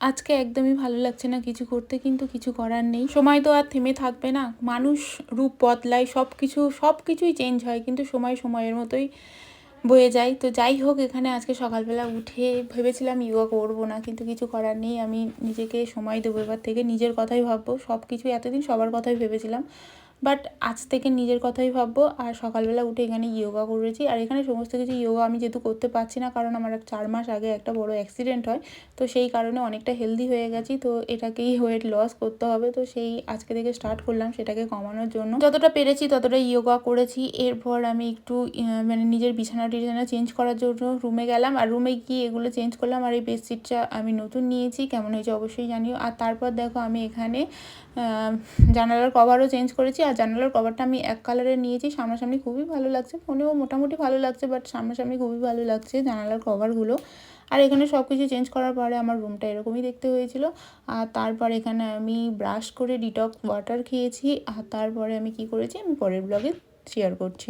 আজকে একদমই ভালো লাগছে না কিছু করতে, কিন্তু কিছু করার নেই। সময় তো আর থেমে থাকবে না। মানুষ, রূপ বদলায় সব কিছু সব কিছুই চেঞ্জ হয়, কিন্তু সময় সময়ের মতোই বয়ে যায়। তো যাই হোক, এখানে আজকে সকালবেলা উঠে ভেবেছিলাম ইয়োগা করব না, কিন্তু কিছু করার নেই। আমি নিজেকে সময় দেবো এবার থেকে, নিজের কথাই ভাববো। সব কিছু এতদিন সবার কথাই ভেবেছিলাম। বাট আজ থেকে নিজের কথাই ভাববো, আর সকালবেলা উঠে এখানে ইয়োগা করেছি। আর এখানে সমস্ত কিছু ইয়োগা আমি যেহেতু করতে পারছি না, কারণ আমার চার মাস আগে একটা বড় অ্যাক্সিডেন্ট হয়, তো সেই কারণে অনেকটা হেলদি হয়ে গেছি। তো এটাকেই ওয়েট লস করতে হবে। তো সেই আজকে থেকে স্টার্ট করলাম সেটাকে কমানোর জন্য। যতটা পেরেছি ততটা ইয়োগা করেছি। এরপর আমি একটু মানে নিজের বিছানা টিছানা চেঞ্জ করার জন্য রুমে গেলাম। আর রুমে গিয়ে এগুলো চেঞ্জ করলাম। আর এই বেডশিটটা আমি নতুন নিয়েছি। কেমন হয়েছে অবশ্যই জানিও। আর তারপর দেখো আমি এখানে জানালার কভারও চেঞ্জ করেছি। আর জানালার কভারটা আমি এক কালারে নিয়েছি। সামনাসামনি খুবই ভালো লাগছে। ফোনেও মোটামুটি ভালো লাগছে বাট সামনাসামনি খুবই ভালো লাগছে জানালার কভারগুলো। আর এখানে সব কিছু চেঞ্জ করার পরে আমার রুমটা এরকমই দেখতে হয়েছিল। আর তারপর এখানে আমি ব্রাশ করে ডিটক্স ওয়াটার খেয়েছি। আর তারপরে আমি কি করেছি, আমি পরের ব্লগে শেয়ার করছি।